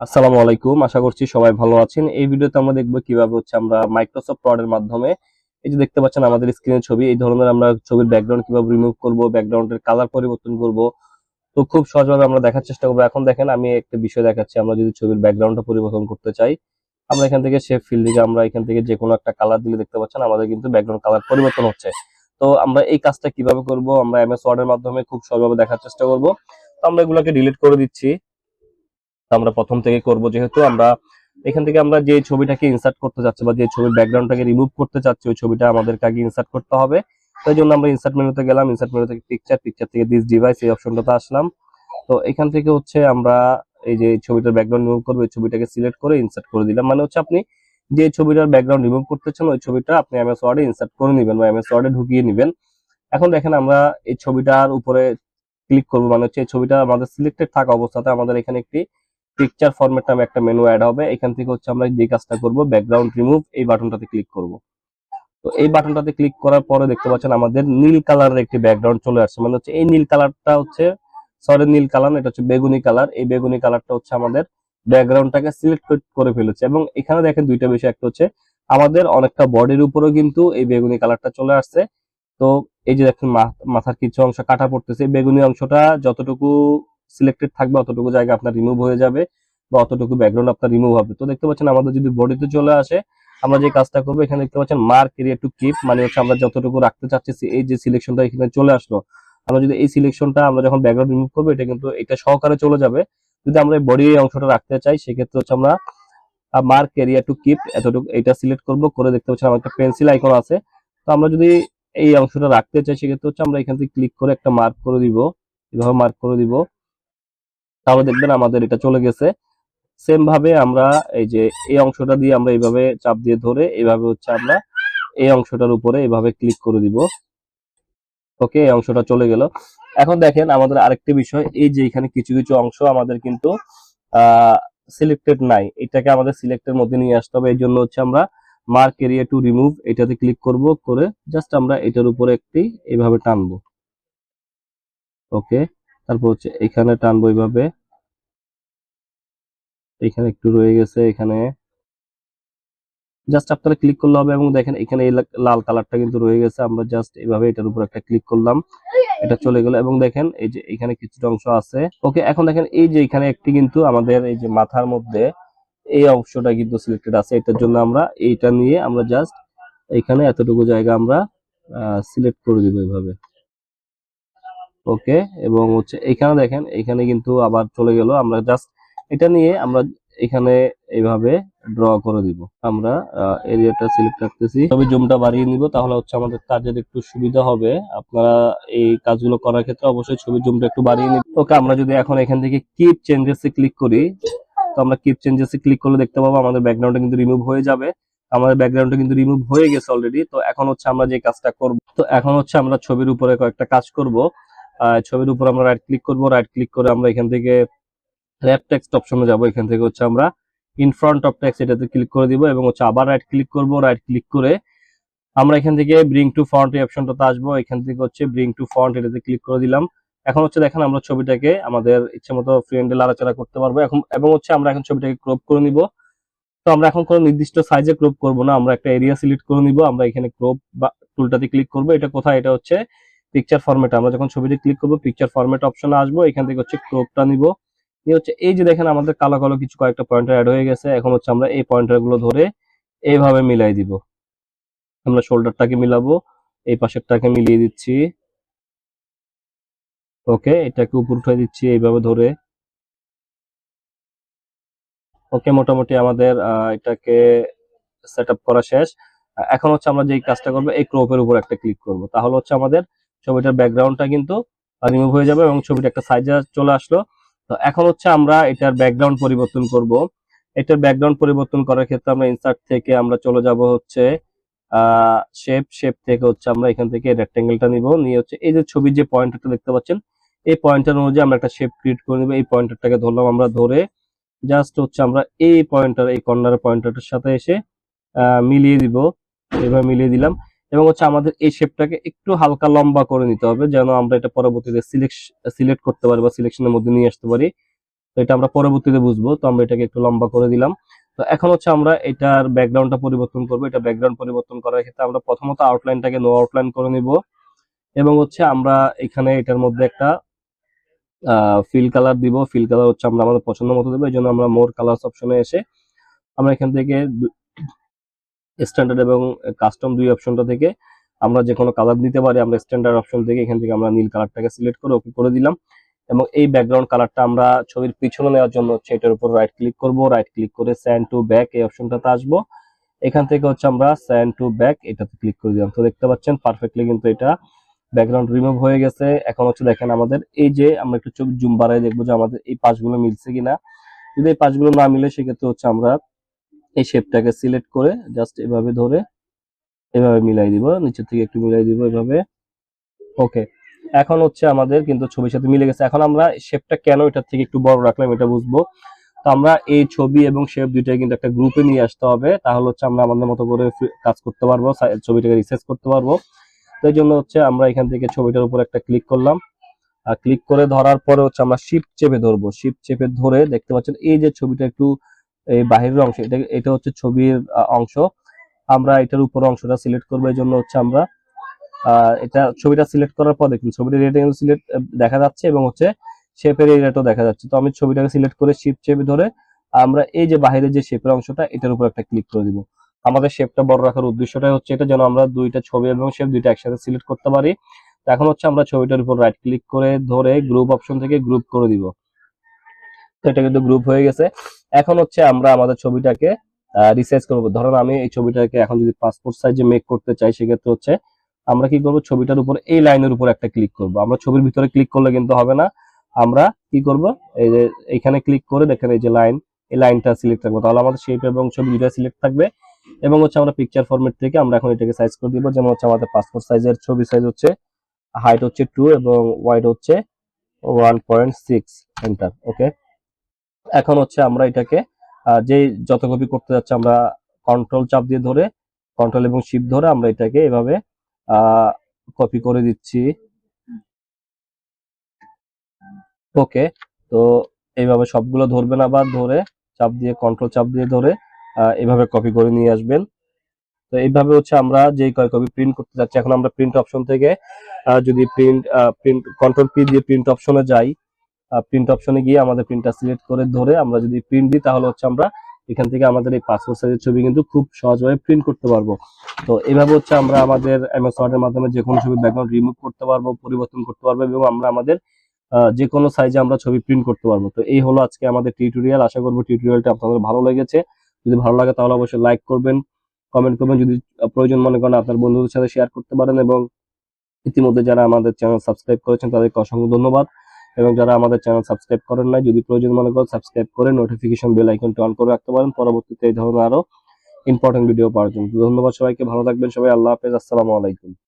আসসালামু আলাইকুম, আশা করছি সবাই ভালো আছেন। এই ভিডিওতে আমরা দেখব কীভাবে হচ্ছে আমরা মাইক্রোসফট ওয়ার্ড এর মাধ্যমে এই যে দেখতে পাচ্ছেন আমাদের স্ক্রিনে ছবি, এই ধরনের আমরা ছবির ব্যাকগ্রাউন্ড কীভাবে রিমুভ করব ব্যাকগ্রাউন্ডের কালার পরিবর্তন করব। তো খুব সহজভাবে আমরা দেখার চেষ্টা করব। এখন দেখেন আমি একটা বিষয় দেখাচ্ছি, আমরা যদি ছবির ব্যাকগ্রাউন্ডটা পরিবর্তন করতে চাই, আমরা এখান থেকে শেপ ফিল দিকে আমরা এখান থেকে যে কোনো একটা কালার দিলে দেখতে পাচ্ছেন আমাদের কিন্তু ব্যাকগ্রাউন্ড কালার পরিবর্তন হচ্ছে। তো আমরা এই কাজটা কীভাবে করব, আমরা এমএস ওয়ার্ড এর মাধ্যমে খুব সহজভাবে দেখার চেষ্টা করব। তো আমরা এগুলোকে ডিলিট করে দিচ্ছি। আমরা প্রথম থেকে করব যেহেতু আমরা এখান থেকে আমরা যে ছবিটাকে ইনসার্ট করতে চাচ্ছি বা যে ছবির ব্যাকগ্রাউন্ডটাকে রিমুভ করতে চাচ্ছি ওই ছবিটা আমাদেরকে আগে ইনসার্ট করতে হবে। তাই জন্য আমরা ইনসার্ট মেনুতে গেলাম ইনসার্ট মেনু থেকে পিকচার পিকচার থেকে দিস ডিভাইস এই অপশনটাতে আসলাম। তো এখান থেকে হচ্ছে আমরা এই যে ছবিটার ব্যাকগ্রাউন্ড রিমুভ করব, এই ছবিটাকে সিলেক্ট করে ইনসার্ট করে দিলাম। মানে হচ্ছে আপনি যে ছবিটার ব্যাকগ্রাউন্ড রিমুভ করতে চান, ওই ছবিটা আপনি এমএস ওয়ার্ডে ইনসার্ট করে নেবেন বা এমএস ওয়ার্ডে ঢুকিয়ে নেবেন। এখন দেখেন আমরা এই ছবিটার উপরে ক্লিক করব মানে হচ্ছে এই ছবিটা আমাদের সিলেক্টেড থাকা অবস্থাতে আমাদের এখানে একটি পিকচার ফরম্যাট নামে একটা মেনু অ্যাড হবে। এখান থেকে হচ্ছে আমরা যে কাজটা করব ব্যাকগ্রাউন্ড রিমুভ এই বাটনটাতে ক্লিক করব। তো এই বাটনটাতে ক্লিক করার পরে দেখতে পাচ্ছেন আমাদের নীল কালারের একটি ব্যাকগ্রাউন্ড চলে আসছে। মানে হচ্ছে এই নীল কালারটা হচ্ছে সরি নীল কালার এটা হচ্ছে বেগুনি কালার এই বেগুনি কালারটা হচ্ছে আমাদের ব্যাকগ্রাউন্ডটাকে সিলেক্ট করে ফেলেছে। এবং এখানে দেখেন দুইটা বিষয়, একটা হচ্ছে আমাদের অনেকটা বডির উপরেও কিন্তু এই বেগুনি কালারটা চলে আসছে। তো এই যে দেখেন মাথার কিছু অংশ কাটা পড়তেছে। বেগুনি অংশটা যতটুকু সিলেক্টেড থাকবে, অতটুকু জায়গা আপনার রিমুভ হয়ে যাবে বা অতটুকু ব্যাকগ্রাউন্ড আপনার রিমুভ হবে। তো দেখতে পাচ্ছেন আমাদের যদি বডিতে চলে আসে, আমরা যে কাজটা করব, এখানে দেখতে পাচ্ছেন মার্ক এরিয়া টু কিপ মানে হচ্ছে আমরা যতটুকু রাখতে চাচ্ছি এই যে সিলেকশনটা এখানে চলে আসলো, আমরা যদি এই সিলেকশনটা আমরা যখন ব্যাকগ্রাউন্ড রিমুভ করব, এটা কিন্তু, এটা সহকারে চলে যাবে। যদি আমরা বডি এই অংশটা রাখতে চাই, সেক্ষেত্রে হচ্ছে আমরা মার্ক এরিয়া টু কিপ এতটুকু, এটা সিলেক্ট করব, করে দেখতে পাচ্ছেন আমার একটা পেন্সিল আইকন আছে। তো আমরা যদি এই অংশটা রাখতে চাই, সেক্ষেত্রে হচ্ছে আমরা এখান থেকে ক্লিক করে একটা মার্ক করে দিব, এভাবে মার্ক করে দিব। তাহলে দেখবেন আমাদের এটা চলে গেছে। সেম ভাবে আমরা এই যে, এই অংশটা দিয়ে আমরা এইভাবে চাপ দিয়ে ধরে এইভাবে হচ্ছে আমরা এই অংশটার উপরে এইভাবে ক্লিক করে দিব। ওকে এই অংশটা চলে গেল। এখন দেখেন আমাদের আরেকটি বিষয়, এই যে এখানে কিছু কিছু অংশ আমাদের কিন্তু সিলেক্টেড নাই। এটাকে আমাদের সিলেক্টের মধ্যে নিয়ে আসতে হবে। এই জন্য হচ্ছে আমরা মার্ক এরিয়া টু রিমুভ এটাতে ক্লিক করব, করে জাস্ট আমরা এটার উপরে একটি এইভাবে টানবো। ওকে তারপর হচ্ছে এখানে টানবো এইভাবে। এখানে একটু রয়ে গেছে, এখানে। জাস্ট আপনারা ক্লিক করলে হবে এবং দেখেন এখানে এই লাল কালারটা কিন্তু রয়ে গেছে। আমরা জাস্ট এভাবে এটার উপর একটা ক্লিক করলাম। এটা চলে গেল এবং দেখেন এই যে এখানে কিছুটা অংশ আছে। ওকে এখন দেখেন এই যে এখানে একটি কিন্তু আমাদের এই যে মাথার মধ্যে এই অংশটা কিন্তু সিলেক্টেড আছে। এটার জন্য আমরা এইটা নিয়ে আমরা জাস্ট এখানে এতটুকু জায়গা আমরা সিলেক্ট করে দিব এইভাবে ওকে এবং হচ্ছে এখানে দেখেন এখানে কিন্তু আবার চলে গেল। আমরা জাস্ট এটা নিয়ে আমরা এখানে এইভাবে ড্র করে দিব। আমরা এরিয়াটা সিলেক্ট রাখতেছি। তবে জুমটা বাড়িয়ে নিব, তাহলে হচ্ছে আমাদের কাজের একটু সুবিধা হবে। আপনারা এই কাজগুলো করার ক্ষেত্রে অবশ্যই ছবি জুমটা একটু বাড়িয়ে নিব। ওকে, আমরা যদি এখন এখান থেকে কিপ চেঞ্জেস ক্লিক করি, তো আমরা কিপ চেঞ্জেস ক্লিক করলে দেখতে পাবো আমাদের ব্যাকগ্রাউন্ডটা কিন্তু রিমুভ হয়ে যাবে। আমাদের ব্যাকগ্রাউন্ডটা কিন্তু রিমুভ হয়ে গেছে অলরেডি তো এখন হচ্ছে আমরা যে কাজটা করব, তো এখন হচ্ছে আমরা ছবির উপরে কয়েকটা কাজ করব। ছবির উপর আমরা রাইট ক্লিক করব রাইট ক্লিক করে আমরা এখান থেকে র্যাপ টেক্সট অপশনে যাব। এখান থেকে হচ্ছে আমরা ইন ফ্রন্ট অফ টেক্সট এটাতে ক্লিক করে দিব এবং হচ্ছে আবার রাইট ক্লিক করব। রাইট ক্লিক করে আমরা এখান থেকে ব্রিং টু ফন্ট এই অপশনটাতে আসব। এখান থেকে হচ্ছে ব্রিং টু ফন্ট এটাতে ক্লিক করে দিলাম। এখন হচ্ছে দেখেন আমরা ছবিটাকে আমাদের ইচ্ছে মতো ফ্রেন্ডে লাড়াচাড়া করতে পারব। এখন এবং হচ্ছে আমরা এখন ছবিটাকে ক্রপ করে নিব। তো আমরা এখন কোনো নির্দিষ্ট সাইজে ক্রপ করব না। আমরা একটা এরিয়া সিলেক্ট করে নিব। আমরা এখানে ক্রপ বা টুলটাতে ক্লিক করব। এটা কোথায়? এটা হচ্ছে পিকচার ফরম্যাট আমরা যখন ছবিতে ক্লিক করব পিকচার ফরম্যাট অপশনে আসব। এখান থেকে হচ্ছে ক্রপটা নিব। নিয়ে হচ্ছে, এই যে দেখেন আমাদের কালো কালো কিছু কয়েকটা পয়েন্টার অ্যাড হয়ে গেছে। এখন হচ্ছে আমরা এই পয়েন্টারগুলো ধরে এইভাবে মিলাই দিব। আমরা শোল্ডারটাকে মিলাবো, এই পাশেরটাকে মিলিয়ে দিচ্ছি। ওকে এটাকে উপর উঠে দিচ্ছি এইভাবে ধরে। ওকে মোটামুটি আমাদের এটাকে সেট করা শেষ। এখন হচ্ছে আমরা যেই কাজটা করব, এই ক্রপের উপর একটা ক্লিক করব। তাহলে হচ্ছে আমাদের ছবিটার ব্যাকগ্রাউন্ডটা কিন্তু রিমুভ হয়ে যাবে এবং ছবিটা একটা সাইজে চলে আসলো। তো এখন হচ্ছে আমরা এটার ব্যাকগ্রাউন্ড পরিবর্তন করব। এটার ব্যাকগ্রাউন্ড পরিবর্তন করার ক্ষেত্রে আমরা ইনসার্ট থেকে আমরা চলে যাব হচ্ছে শেপ শেপ থেকে হচ্ছে আমরা এখান থেকে রেক্টেঙ্গেলটা নিব। নিয়ে হচ্ছে এই যে ছবির যে পয়েন্টারটা দেখতে পাচ্ছেন, এই পয়েন্টার অনুযায়ী আমরা একটা শেপ ক্রিয়েট করে নিব। এই পয়েন্টারটাকে ধরলাম আমরা ধরে জাস্ট হচ্ছে আমরা এই পয়েন্টার এই কর্নার পয়েন্টারটার সাথে এসে মিলিয়ে দিব। এভাবে মিলিয়ে দিলাম। এবং হচ্ছে আমাদের এই শেপটাকে একটু হালকা লম্বা করে নিতে হবে, যেন আমরা এটা পরবর্তীতে সিলেক্ট করতে পারি বা সিলেকশনের মধ্যে নিয়ে আসতে পারি। তো এটা আমরা পরবর্তীতে বুঝব, তো আমরা এটাকে একটু লম্বা করে দিলাম। তো এখন হচ্ছে আমরা এটার ব্যাকগ্রাউন্ডটা পরিবর্তন করব। এটা ব্যাকগ্রাউন্ড পরিবর্তন করার ক্ষেত্রে আমরা প্রথমত আউটলাইনটাকে নো আউটলাইন করে নিব এবং হচ্ছে আমরা এখানে এটার মধ্যে একটা ফিল কালার দিব। ফিল কালার হচ্ছে আমরা আমাদের পছন্দ মতো দেবো, এই জন্য আমরা মোর কালার্স অপশনে এসে আমরা এখান থেকে স্ট্যান্ডার্ড এবং কাস্টম দুই অপশনটা থেকে আমরা যে কোনো কালার দিতে পারি, আমরা স্ট্যান্ডার্ড অপশন থেকে এখান থেকে আমরা নীল কালারটাকে সিলেক্ট করে ওকে করে দিলাম। এবং এই ব্যাকগ্রাউন্ড কালারটা আমরা ছবির পিছনে নেওয়ার জন্য হচ্ছে এটার উপর রাইট ক্লিক করব রাইট ক্লিক করে স্যান্ড টু ব্যাক এই অপশনটাতে আসব। এখান থেকে হচ্ছে আমরা স্যান্ড টু ব্যাক এটাতে ক্লিক করে দিলাম। তো দেখতে পাচ্ছেন পারফেক্টলি কিন্তু এটা ব্যাকগ্রাউন্ড রিমুভ হয়ে গেছে। এখন হচ্ছে দেখেন আমাদের এই যে আমরা একটু চোখ জুম বাড়াই দেখব যে আমাদের এই পাশগুলো মিলছে কিনা। যদি এই পাশগুলো না মিলে, সেক্ষেত্রে হচ্ছে আমরা এই শেপটাকে সিলেক্ট করে জাস্ট এভাবে ধরে এভাবে মিলাই দিব, নিচের থেকে একটু মিলাই দিব এভাবে। ওকে এখন হচ্ছে আমাদের কিন্তু ছবির সাথে মিলে গেছে। এখন আমরা শেপটা কেন এটার থেকে একটু বড় রাখলাম এটা বুঝব। তো আমরা এই ছবি এবং শেপ দুইটাই কিন্তু একটা গ্রুপে নিয়ে আসতে হবে। তাহলে হচ্ছে আমরা আমাদের মতো করে কাজ করতে পারব ছবিটাকে রিসার্চ করতে পারব। তো এই জন্য হচ্ছে আমরা এখান থেকে ছবিটার উপর একটা ক্লিক করলাম। আর ক্লিক করে ধরার পরে হচ্ছে আমরা শিপ চেপে ধরবো। শিপ চেপে ধরে দেখতে পাচ্ছেন এই যে ছবিটা একটু এই বাহিরের অংশ, এটা এটা হচ্ছে ছবির অংশ। আমরা এটার উপর অংশটা সিলেক্ট করব, এই জন্য হচ্ছে আমরা এটা ছবিটা সিলেক্ট করার পর দেখুন এরিয়াটা কিন্তু সিলেক্ট দেখা যাচ্ছে এবং হচ্ছে শেপের এরিয়াটাও দেখা যাচ্ছে। তো আমি ছবিটাকে সিলেক্ট করে শিফট চেপে ধরে আমরা এই যে বাহিরের যে শেপের অংশটা, এটার উপর একটা ক্লিক করে দিব। আমাদের শেপটা বড় রাখার উদ্দেশ্যটাই হচ্ছে এটা, যেন আমরা দুইটা ছবি এবং শেপ দুইটা একসাথে সিলেক্ট করতে পারি। এখন হচ্ছে আমরা ছবিটার উপর রাইট ক্লিক করে ধরে গ্রুপ অপশন থেকে গ্রুপ করে দিব। এটা কিন্তু গ্রুপ হয়ে গেছে। এখন হচ্ছে আমরা আমাদের ছবিটাকে রিসাইজ করব। ধরুন আমি এই ছবিটাকে এখন যদি পাসপোর্ট সাইজে মেক করতে চাই, সেক্ষেত্রে হচ্ছে আমরা কি করব? ছবিটার উপর, এই লাইনের উপর একটা ক্লিক করব। আমরা ছবির ভিতরে ক্লিক করলে কিন্তু হবে না। আমরা কি করব? এই যে এখানে ক্লিক করে দেখেন এই যে লাইন এই লাইনটা সিলেক্ট থাকবে তাহলে আমাদের শেপ এবং ছবি দুটা সিলেক্ট থাকবে। এবং হচ্ছে আমরা পিকচার ফরম্যাট থেকে আমরা এখন এটাকে সাইজ করে দিব। যেমন হচ্ছে আমাদের পাসপোর্ট সাইজের ছবি সাইজ হচ্ছে হাইট হচ্ছে টু এবং ওয়াইড হচ্ছে one point six enter okay এখন হচ্ছে আমরা এটাকে যে যত কপি করতে যাচ্ছে আমরা কন্ট্রোল চাপ দিয়ে ধরে কন্ট্রোল এবং শিপ ধরে আমরা এটাকে এভাবে কপি করে দিচ্ছি। ওকে তো এইভাবে সবগুলো ধরবেন আবার ধরে, চাপ দিয়ে কন্ট্রোল চাপ দিয়ে ধরে এভাবে কপি করে নিয়ে আসবেন। তো এইভাবে হচ্ছে আমরা যেই কয় কপি প্রিন্ট করতে যাচ্ছি, এখন আমরা প্রিন্ট অপশন থেকে যদি প্রিন্ট প্রিন্ট কন্ট্রোল পি দিয়ে প্রিন্ট অপশনে যাই প্রিন্ট অপশনে গিয়ে আমাদের প্রিন্টটা সিলেক্ট করে ধরে আমরা যদি প্রিন্ট দিই, তাহলে হচ্ছে আমরা এখান থেকে আমাদের এই পাসপোর্ট সাইজের ছবি কিন্তু খুব সহজভাবে প্রিন্ট করতে পারব। তো এইভাবে হচ্ছে আমরা আমাদের এমএস ওয়ার্ডের মাধ্যমে যে কোনো ছবি ব্যাকগ্রাউন্ড রিমুভ করতে পারব, পরিবর্তন করতে পারব এবং আমরা আমাদের যে কোনো সাইজে আমরা ছবি প্রিন্ট করতে পারব। তো এই হলো আজকে আমাদের টিউটোরিয়াল আশা করব টিউটোরিয়ালটা আপনাদের ভালো লেগেছে। যদি ভালো লাগে তাহলে অবশ্যই লাইক করবেন কমেন্ট করবেন। যদি প্রয়োজন মনে করেন আপনার বন্ধুদের সাথে শেয়ার করতে পারেন এবং ইতিমধ্যে যারা আমাদের চ্যানেল সাবস্ক্রাইব করেছেন তাদেরকে অসংখ্য ধন্যবাদ। এবং যারা আমাদের চ্যানেল সাবস্ক্রাইব করেন নাই, যদি প্রয়োজন মনে করেন সাবস্ক্রাইব করে নোটিফিকেশন বেল আইকনটি অন করে রাখতে পারেন। পরবর্তীতে এই ধরনের আরও ইম্পর্টেন্ট ভিডিও পাওয়ার জন্য। ধন্যবাদ সবাইকে, ভালো থাকবেন সবাই, আল্লাহ হাফেজ, আসসালামু আলাইকুম।